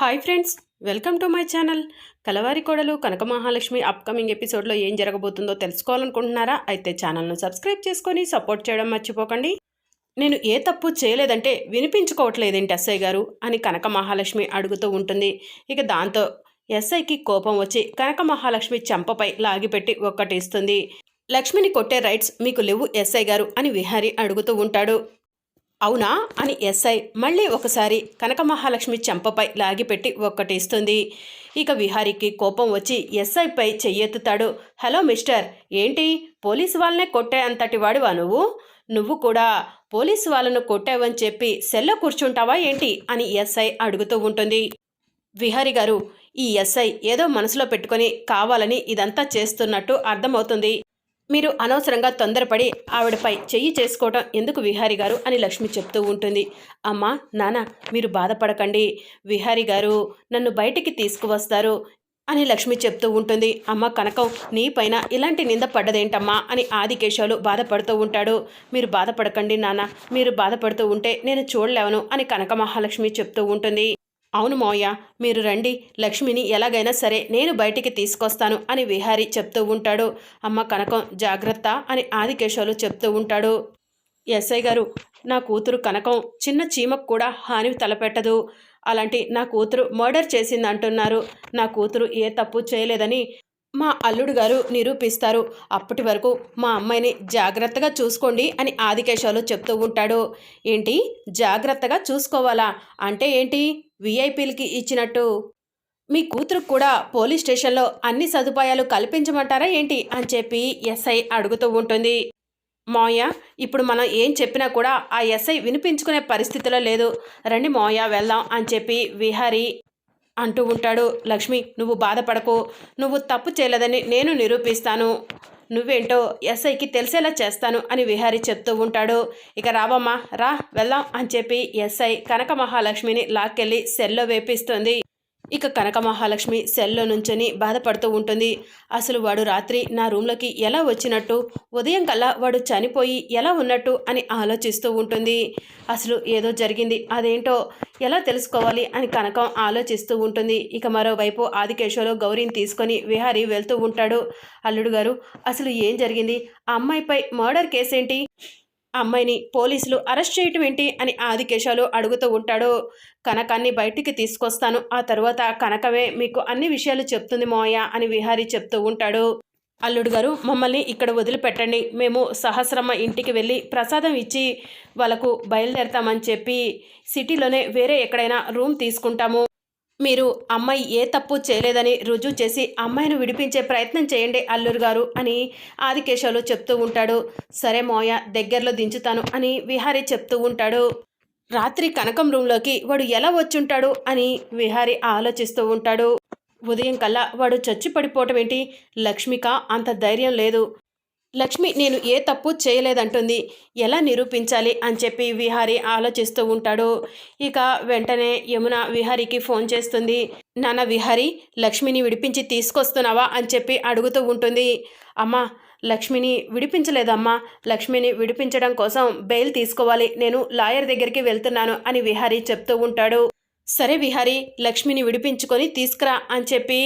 Hi friends welcome to my channel. Kalavari Kodalu Kanaka Mahalakshmi upcoming ఎపిసోడ్లో ఏం జరగబోతుందో తెలుసుకోవాలనుకుంటున్నారా? అయితే ఛానల్ను సబ్స్క్రైబ్ చేసుకొని సపోర్ట్ చేయడం మర్చిపోకండి. నేను ఏ తప్పు చేయలేదంటే వినిపించుకోవట్లేదేంటి ఎస్ఐ గారు అని కనక మహాలక్ష్మి అడుగుతూ ఉంటుంది. ఇక దాంతో ఎస్ఐకి కోపం వచ్చి కనక మహాలక్ష్మి చెంపపై లాగిపెట్టి ఒక్కటిస్తుంది లక్ష్మిని కొట్టే రైట్స్ మీకు లేవు ఎస్ఐ గారు అని విహారీ అడుగుతూ ఉంటాడు. అవునా అని ఎస్ఐ మళ్ళీ ఒకసారి కనక మహాలక్ష్మి చెంపపై లాగిపెట్టి ఒక్కటిస్తుంది. ఇక విహారికి కోపం వచ్చి ఎస్ఐపై చెయ్యెత్తుతాడు. హలో మిస్టర్ ఏంటి? పోలీసు వాళ్ళనే కొట్టే అంతటి వాడివా నువ్వు? నువ్వు కూడా పోలీసు వాళ్ళను కొట్టావని చెప్పి సెల్లో కూర్చుంటావా ఏంటి? అని ఎస్ఐ అడుగుతూ ఉంటుంది. విహారి గారు ఈ ఎస్ఐ ఏదో మనసులో పెట్టుకొని కావాలని ఇదంతా చేస్తున్నట్టు అర్థమవుతుంది. మీరు అనవసరంగా తొందరపడి ఆవిడపై చెయ్యి చేసుకోవటం ఎందుకు విహారి గారు అని లక్ష్మి చెప్తూ ఉంటుంది. అమ్మా నాన్న మీరు బాధపడకండి. విహారి గారు నన్ను బయటికి తీసుకువస్తారు అని లక్ష్మి చెప్తూ ఉంటుంది. అమ్మ కనకం నీ పైన ఇలాంటి నింద పడ్డదేంటమ్మా అని ఆదికేశవులు బాధపడుతూ ఉంటాడు. మీరు బాధపడకండి నాన్న మీరు బాధపడుతూ ఉంటే నేను చూడలేవను అని కనక మహాలక్ష్మి చెప్తూ ఉంటుంది. అవును మోయ మీరు రండి. లక్ష్మిని ఎలాగైనా సరే నేను బయటికి తీసుకొస్తాను అని విహారి చెప్తూ ఉంటాడు. అమ్మ కనకం జాగ్రత్త అని ఆదికేశవులు చెప్తూ ఉంటాడు. ఎస్ఐ గారు నా కూతురు కనకం చిన్న చీమకు కూడా హాని తలపెట్టదు. అలాంటి నా కూతురు మర్డర్ చేసింది అంటున్నారు నా కూతురు ఏ తప్పు చేయలేదని మా అల్లుడు గారు నిరూపిస్తారు. అప్పటి వరకు మా అమ్మాయిని జాగ్రత్తగా చూసుకోండి అని ఆదికేశాలు చెప్తూ ఉంటాడు. ఏంటి? జాగ్రత్తగా చూసుకోవాలా? అంటే ఏంటి? విఐపీలకి ఇచ్చినట్టు. మీ కూతురు కూడా పోలీస్ స్టేషన్లో అన్ని సదుపాయాలు కల్పించమంటారా ఏంటి? అని చెప్పి ఎస్ఐ అడుగుతూ ఉంటుంది. మోయ ఇప్పుడు మనం ఏం చెప్పినా కూడా ఆ ఎస్ఐ వినిపించుకునే పరిస్థితిలో లేదు. రండి మోయ వెళ్దాం అని చెప్పి విహారీ అంటూ ఉంటాడు. లక్ష్మి నువ్వు బాధపడకు. నువ్వు తప్పు చేయలేదని నేను నిరూపిస్తాను. నువ్వేంటో ఎస్ఐకి తెలిసేలా చేస్తాను అని విహారి చెప్తూ ఉంటాడు. ఇక రావమ్మా రా వెళ్దాం అని చెప్పి ఎస్ఐ కనక మహాలక్ష్మిని లాక్కెళ్ళి సెల్లో వేపిస్తుంది. ఇక కనక మహాలక్ష్మి సెల్లో నుంచొని బాధపడుతూ ఉంటుంది. అసలు వాడు రాత్రి నా రూమ్లోకి ఎలా వచ్చినట్టు ఉదయం కల్లా వాడు చనిపోయి ఎలా ఉన్నట్టు అని ఆలోచిస్తూ ఉంటుంది. అసలు ఏదో జరిగింది అదేంటో ఎలా తెలుసుకోవాలి అని కనకం ఆలోచిస్తూ ఉంటుంది. ఇక మరోవైపు ఆదికేశవలో గౌరీని తీసుకొని విహారీ వెళ్తూ ఉంటాడు. అల్లుడు గారు అసలు ఏం జరిగింది? ఆ అమ్మాయిపై మర్డర్ కేసేంటి? అమ్మాయిని పోలీసులు అరెస్ట్ చేయటం ఏంటి అని ఆదికేశాలు అడుగుతూ ఉంటాడు. కనకాన్ని బయటికి తీసుకొస్తాను. ఆ తర్వాత కనకవే మీకు అన్ని విషయాలు చెప్తుంది మోయ అని విహారీ చెప్తూ ఉంటాడు. అల్లుడు గారు మమ్మల్ని ఇక్కడ వదిలిపెట్టండి. మేము సహస్రమ్మ ఇంటికి వెళ్ళి ప్రసాదం ఇచ్చి వాళ్ళకు బయలుదేరతామని చెప్పి సిటీలోనే వేరే ఎక్కడైనా రూమ్ తీసుకుంటాము. మీరు అమ్మాయి ఏ తప్పు చేయలేదని రుజువు చేసి అమ్మాయిని విడిపించే ప్రయత్నం చేయండి అల్లూరు గారు అని ఆదికేశవులు చెప్తూ ఉంటాడు. సరే మోయ దగ్గరలో దించుతాను అని విహారీ చెప్తూ ఉంటాడు. రాత్రి కనకం రూంలోకి వాడు ఎలా వచ్చుంటాడు అని విహారీ ఆలోచిస్తూ ఉంటాడు. ఉదయం కల్లా వాడు చచ్చి పడిపోవటం ఏంటి? లక్ష్మిక అంత ధైర్యం లేదు. లక్ష్మి నేను ఏ తప్పు చేయలేదంటుంది. ఎలా నిరూపించాలి అని చెప్పి విహారి ఆలోచిస్తూ ఉంటాడు. ఇక వెంటనే యమున విహారికి ఫోన్ చేస్తుంది. నాన్న విహారి లక్ష్మిని విడిపించి తీసుకొస్తున్నావా అని చెప్పి అడుగుతూ ఉంటుంది. అమ్మా లక్ష్మిని విడిపించలేదమ్మా. లక్ష్మిని విడిపించడం కోసం బెయిల్ తీసుకోవాలి. నేను లాయర్ దగ్గరికి వెళ్తున్నాను అని విహారీ చెప్తూ ఉంటాడు. సరే విహారీ లక్ష్మిని విడిపించుకొని తీసుకురా అని చెప్పి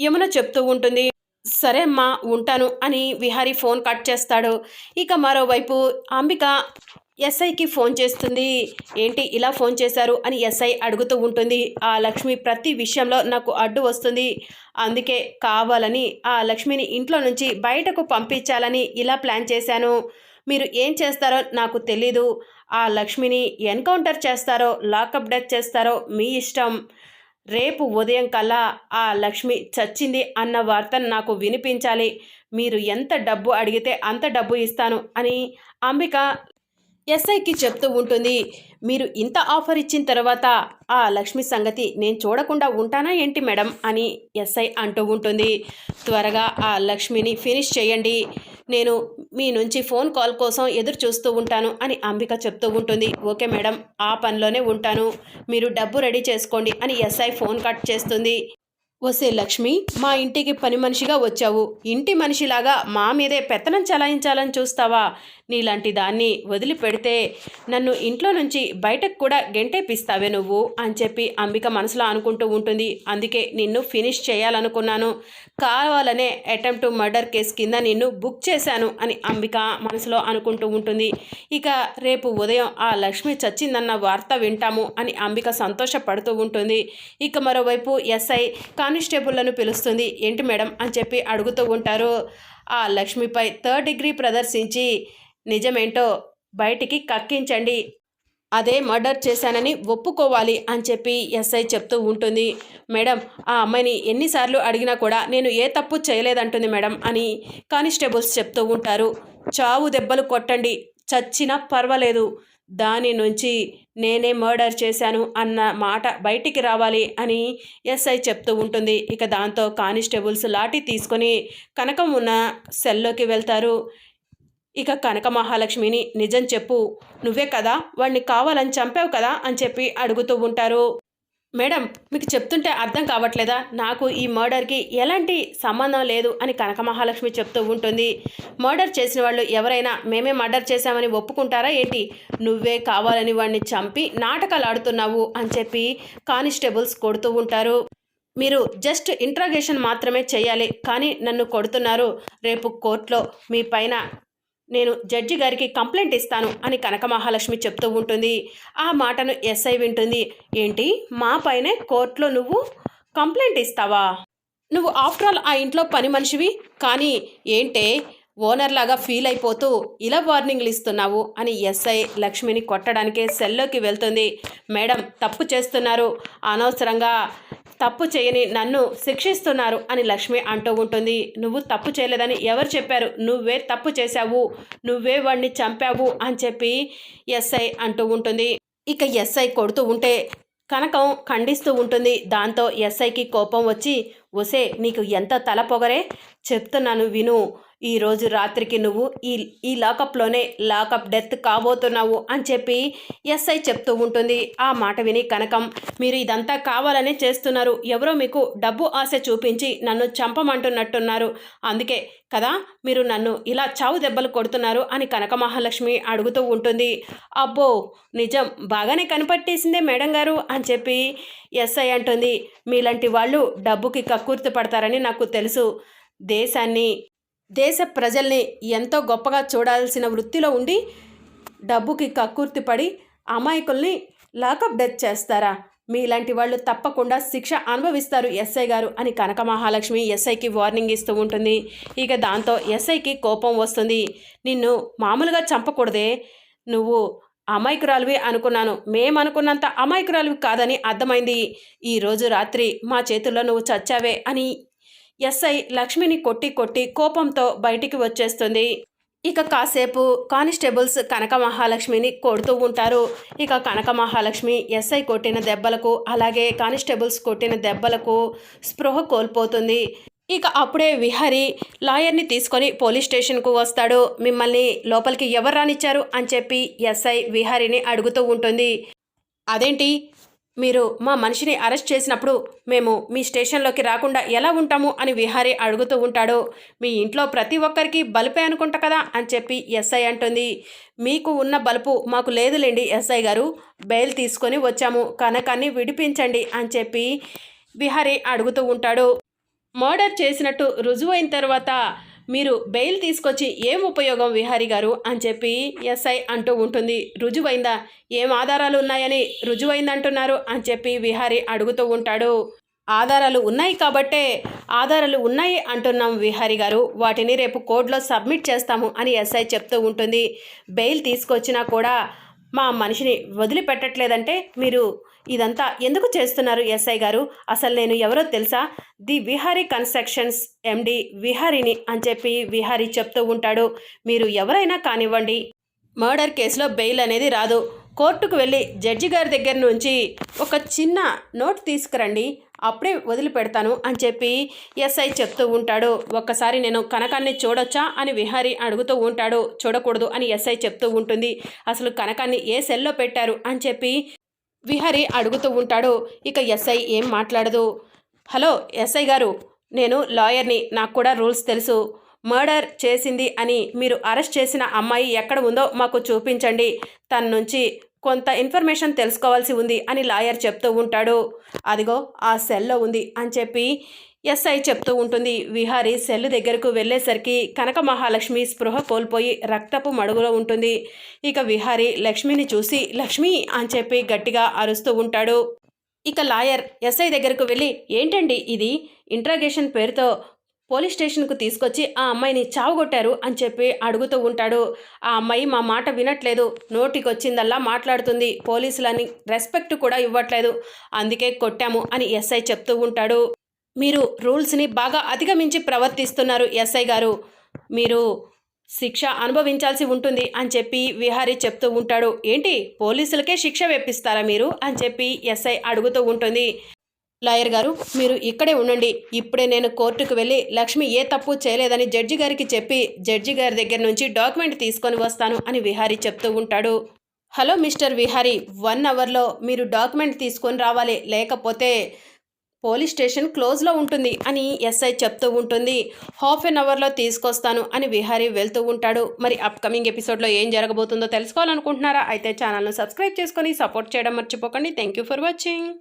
యమున చెప్తూ ఉంటుంది. సరే అమ్మా ఉంటాను అని విహారి ఫోన్ కట్ చేస్తాడు. ఇక మరోవైపు అంబిక ఎస్ఐకి ఫోన్ చేస్తుంది. ఏంటి ఇలా ఫోన్ చేశారు అని ఎస్ఐ అడుగుతూ ఉంటుంది. ఆ లక్ష్మి ప్రతి విషయంలో నాకు అడ్డు వస్తుంది. అందుకే కావాలని ఆ లక్ష్మిని ఇంట్లో నుంచి బయటకు పంపించాలని ఇలా ప్లాన్ చేశాను. మీరు ఏం చేస్తారో నాకు తెలీదు. ఆ లక్ష్మిని ఎన్కౌంటర్ చేస్తారో లాకప్ డెత్ చేస్తారో మీ ఇష్టం. రేపు ఉదయం కల్లా ఆ లక్ష్మి చచ్చింది అన్న వార్తను నాకు వినిపించాలి. మీరు ఎంత డబ్బు అడిగితే అంత డబ్బు ఇస్తాను అని అంబిక ఎస్ఐకి చెప్తూ ఉంటుంది. మీరు ఇంత ఆఫర్ ఇచ్చిన తర్వాత ఆ లక్ష్మి సంగతి నేను చూడకుండా ఉంటానా ఏంటి మేడం అని ఎస్ఐ అంటూ ఉంటుంది. త్వరగా ఆ లక్ష్మిని ఫినిష్ చేయండి. నేను మీ నుంచి ఫోన్ కాల్ కోసం ఎదురు చూస్తూ ఉంటాను అని అంబిక చెప్తూ ఉంటుంది. ఓకే మేడం ఆ పనిలోనే ఉంటాను. మీరు డబ్బు రెడీ చేసుకోండి అని ఎస్ఐ ఫోన్ కట్ చేస్తుంది. వసే లక్ష్మి మా ఇంటికి పని మనిషిగా వచ్చావు. ఇంటి మనిషిలాగా మా మీదే పెత్తనం చలాయించాలని చూస్తావా? నీలాంటి దాన్ని వదిలిపెడితే నన్ను ఇంట్లో నుంచి బయటకు కూడా గెంటేపిస్తావే నువ్వు అని చెప్పి అంబిక మనసులో అనుకుంటూ ఉంటుంది. అందుకే నిన్ను ఫినిష్ చేయాలనుకున్నాను. కావాలనే అటెంప్ట్ టు మర్డర్ కేసు కింద నిన్ను బుక్ చేశాను అని అంబిక మనసులో అనుకుంటూ ఉంటుంది. ఇక రేపు ఉదయం ఆ లక్ష్మి చచ్చిందన్న వార్త వింటాము అని అంబిక సంతోషపడుతూ ఉంటుంది. ఇక మరోవైపు ఎస్ఐ కానిస్టేబుల్లను పిలుస్తుంది. ఏంటి మేడం అని చెప్పి అడుగుతూ ఉంటారు. ఆ లక్ష్మిపై థర్డ్ డిగ్రీ ప్రదర్శించి నిజమేంటో బయటికి కక్కించండి. అదే మర్డర్ చేశానని ఒప్పుకోవాలి అని చెప్పి ఎస్ఐ చెప్తూ ఉంటుంది. మేడం ఆ అమ్మాయిని ఎన్నిసార్లు అడిగినా కూడా నేను ఏ తప్పు చేయలేదంటుంది మేడం అని కానిస్టేబుల్స్ చెప్తూ ఉంటారు. చావు దెబ్బలు కొట్టండి. చచ్చినా పర్వాలేదు. దాని నుంచి నేనే మర్డర్ చేశాను అన్న మాట బయటికి రావాలి అని ఎస్ఐ చెప్తూ ఉంటుంది. ఇక దాంతో కానిస్టేబుల్స్ లాఠీ తీసుకొని కనకం ఉన్న సెల్లోకి వెళ్తారు. ఇక కనక మహాలక్ష్మిని నిజం చెప్పు నువ్వే కదా? వాడిని కావాలని చంపావు కదా? అని చెప్పి అడుగుతూ ఉంటారు. మేడం మీకు చెప్తుంటే అర్థం కావట్లేదా? నాకు ఈ మర్డర్కి ఎలాంటి సంబంధం లేదు అని కనక మహాలక్ష్మి చెప్తూ ఉంటుంది. మర్డర్ చేసిన వాళ్ళు ఎవరైనా మేమే మర్డర్ చేశామని ఒప్పుకుంటారా ఏంటి? నువ్వే కావాలని వాడిని చంపి నాటకాలు ఆడుతున్నావు అని చెప్పి కానిస్టేబుల్స్ కొడుతూ ఉంటారు. మీరు జస్ట్ ఇంట్రాగేషన్ మాత్రమే చేయాలి కానీ నన్ను కొడుతున్నారు. రేపు కోర్టులో మీ పైన నేను జడ్జి గారికి కంప్లైంట్ ఇస్తాను అని కనక మహాలక్ష్మి చెప్తూ ఉంటుంది. ఆ మాటను ఎస్ఐ వింటుంది. ఏంటి? మా పైనే కోర్టులో నువ్వు కంప్లైంట్ ఇస్తావా? నువ్వు ఆఫ్టర్ ఆల్ ఆ ఇంట్లో పని మనిషివి. కానీ ఏంటే? ఓనర్లాగా ఫీల్ అయిపోతూ ఇలా వార్నింగ్లు ఇస్తున్నావు అని ఎస్ఐ లక్ష్మిని కొట్టడానికే సెల్లోకి వెళ్తుంది. మేడం తప్పు చేస్తున్నారు. అనవసరంగా తప్పు చేయని నన్ను శిక్షిస్తున్నారు అని లక్ష్మి అంటూ ఉంటుంది. నువ్వు తప్పు చేయలేదని ఎవరు చెప్పారు? నువ్వే తప్పు చేశావు. నువ్వే వాడిని చంపావు అని చెప్పి ఎస్ఐ అంటూ ఉంటుంది. ఇక ఎస్ఐ కొడుతూ ఉంటే కనకం ఖండిస్తూ ఉంటుంది. దాంతో ఎస్ఐకి కోపం వచ్చి ఒసే నీకు ఎంత తల పొగరే? చెప్తున్నాను విను. ఈరోజు రాత్రికి నువ్వు ఈ ఈ లాకప్లోనే లాకప్ డెత్ కాబోతున్నావు అని చెప్పి ఎస్ఐ చెప్తూ ఉంటుంది. ఆ మాట విని కనకం మీరు ఇదంతా కావాలనే చేస్తున్నారు. ఎవరో మీకు డబ్బు ఆశ చూపించి నన్ను చంపమంటున్నట్టున్నారు. అందుకే కదా మీరు నన్ను ఇలా చావు దెబ్బలు కొడుతున్నారు అని కనక మహాలక్ష్మి అడుగుతూ ఉంటుంది. అబ్బో నిజం బాగానే కనిపట్టేసిందే మేడం గారు అని చెప్పి ఎస్ఐ అంటుంది. మీలాంటి వాళ్ళు డబ్బుకి కక్కుర్తి పడతారని నాకు తెలుసు. దేశాన్ని దేశ ప్రజల్ని ఎంతో గొప్పగా చూడాల్సిన వృత్తిలో ఉండి డబ్బుకి కక్కుర్తి పడి అమాయకుల్ని లాకప్ డెత్ చేస్తారా? మీలాంటి వాళ్ళు తప్పకుండా శిక్ష అనుభవిస్తారు ఎస్ఐ గారు అని కనక మహాలక్ష్మి ఎస్ఐకి వార్నింగ్ ఇస్తూ ఉంటుంది. ఇక దాంతో ఎస్ఐకి కోపం వస్తుంది. నిన్ను మామూలుగా చంపకూడదే. నువ్వు అమాయకురాలివి అనుకున్నాను. మేమనుకున్నంత అమాయకురాలివి కాదని అర్థమైంది. ఈరోజు రాత్రి మా చేతుల్లో నువ్వు చచ్చావే అని ఎస్ఐ లక్ష్మిని కొట్టి కొట్టి కోపంతో బయటికి వచ్చేస్తుంది. ఇక కాసేపు కానిస్టేబుల్స్ కనక మహాలక్ష్మిని కొడుతూ ఉంటారు. ఇక కనక మహాలక్ష్మి ఎస్ఐ కొట్టిన దెబ్బలకు అలాగే కానిస్టేబుల్స్ కొట్టిన దెబ్బలకు స్పృహ కోల్పోతుంది. ఇక అప్పుడే విహారి లాయర్ని తీసుకొని పోలీస్ స్టేషన్కు వస్తాడు. మిమ్మల్ని లోపలికి ఎవరు రానిచ్చారు? అని చెప్పి ఎస్ఐ విహారిని అడుగుతూ ఉంటుంది. అదేంటి? మీరు మా మనిషిని అరెస్ట్ చేసినప్పుడు మేము మీ స్టేషన్లోకి రాకుండా ఎలా ఉంటాము అని విహారీ అడుగుతూ ఉంటాడు. మీ ఇంట్లో ప్రతి ఒక్కరికి బలిపే అనుకుంటా కదా అని చెప్పి ఎస్ఐ అంటుంది. మీకు ఉన్న బలుపు మాకు లేదులేండి ఎస్ఐ గారు బెయిల్ తీసుకొని వచ్చాము కనకాన్ని విడిపించండి అని చెప్పి విహారీ అడుగుతూ ఉంటాడు. మర్డర్ చేసినట్టు రుజువైన తర్వాత మీరు బెయిల్ తీసుకొచ్చి ఏం ఉపయోగం విహారీ గారు అని చెప్పి ఎస్ఐ అంటూ ఉంటుంది. రుజువైందా? ఏం ఆధారాలు ఉన్నాయని రుజువైందంటున్నారు అని చెప్పి విహారీ అడుగుతూ ఉంటాడు. ఆధారాలు ఉన్నాయి కాబట్టే ఆధారాలు ఉన్నాయి అంటున్నాం విహారీ గారు. వాటిని రేపు కోర్టులో సబ్మిట్ చేస్తాము అని ఎస్ఐ చెప్తూ ఉంటుంది. బెయిల్ తీసుకొచ్చినా కూడా మా మనిషిని వదిలిపెట్టట్లేదంటే మీరు ఇదంతా ఎందుకు చేస్తున్నారు ఎస్ఐ గారు? అసలు నేను ఎవరో తెలుసా? ది విహారీ కన్స్ట్రక్షన్స్ ఎండి విహారీని అని చెప్పి విహారీ చెప్తూ ఉంటాడు. మీరు ఎవరైనా కానివ్వండి. మర్డర్ కేసులో బెయిల్ అనేది రాదు. కోర్టుకు వెళ్ళి జడ్జి గారి దగ్గర నుంచి ఒక చిన్న నోట్ తీసుకురండి అప్పుడే వదిలిపెడతాను అని చెప్పి ఎస్ఐ చెప్తూ ఉంటాడు. ఒక్కసారి నేను కనకాన్ని చూడొచ్చా అని విహారి అడుగుతూ ఉంటాడు. చూడకూడదు అని ఎస్ఐ చెప్తూ ఉంటుంది. అసలు కనకాన్ని ఏ సెల్లో పెట్టారు అని చెప్పి విహరి అడుగుతూ ఉంటాడు. ఇక ఎస్ఐ ఏం మాట్లాడదు. హలో ఎస్ఐ గారు నేను లాయర్ని నాకు కూడా రూల్స్ తెలుసు. మర్డర్ చేసింది అని మీరు అరెస్ట్ చేసిన అమ్మాయి ఎక్కడ ఉందో మాకు చూపించండి. తన నుంచి కొంత ఇన్ఫర్మేషన్ తెలుసుకోవాల్సి ఉంది అని లాయర్ చెప్తూ ఉంటాడు. అదిగో ఆ సెల్లో ఉంది అని చెప్పి ఎస్ఐ చెప్తూ ఉంటుంది. విహారి సెల్ దగ్గరకు వెళ్ళేసరికి కనక మహాలక్ష్మి స్పృహ కోల్పోయి రక్తపు మడుగులో ఉంటుంది. ఇక విహారి లక్ష్మిని చూసి లక్ష్మి అని చెప్పి గట్టిగా అరుస్తూ ఉంటాడు. ఇక లాయర్ ఎస్ఐ దగ్గరకు వెళ్ళి ఏంటండి ఇది? ఇంట్రాగేషన్ పేరుతో పోలీస్ స్టేషన్కు తీసుకొచ్చి ఆ అమ్మాయిని చావగొట్టారు అని చెప్పి అడుగుతూ ఉంటాడు. ఆ అమ్మాయి మా మాట వినట్లేదు. నోటికొచ్చిందల్లా మాట్లాడుతుంది. పోలీసులని రెస్పెక్ట్ కూడా ఇవ్వట్లేదు. అందుకే కొట్టాము అని ఎస్ఐ చెప్తూ ఉంటాడు. మీరు రూల్స్ని బాగా అధిగమించి ప్రవర్తిస్తున్నారు ఎస్ఐ గారు. మీరు శిక్ష అనుభవించాల్సి ఉంటుంది అని చెప్పి విహారీ చెప్తూ ఉంటాడు. ఏంటి? పోలీసులకే శిక్ష వేపిస్తారా మీరు? అని చెప్పి ఎస్ఐ అడుగుతూ ఉంటుంది. లాయర్ గారు మీరు ఇక్కడే ఉండండి. ఇప్పుడే నేను కోర్టుకు వెళ్ళి లక్ష్మి ఏ తప్పు చేయలేదని జడ్జి గారికి చెప్పి జడ్జి గారి దగ్గర నుంచి డాక్యుమెంట్ తీసుకొని వస్తాను అని విహారీ చెప్తూ ఉంటాడు. హలో మిస్టర్ విహారీ వన్ అవర్లో మీరు డాక్యుమెంట్ తీసుకొని రావాలి. లేకపోతే పోలీస్ స్టేషన్ క్లోజ్లో ఉంటుంది అని ఎస్ఐ చెప్తూ ఉంటుంది. హాఫ్ అన్ అవర్లో తీసుకొస్తాను అని విహారీ వెళ్తూ ఉంటాడు. మరి అప్కమింగ్ ఎపిసోడ్లో ఏం జరగబోతుందో తెలుసుకోవాలనుకుంటున్నారా? అయితే ఛానల్ను సబ్స్క్రైబ్ చేసుకొని సపోర్ట్ చేయడం మర్చిపోకండి. Thank you for watching.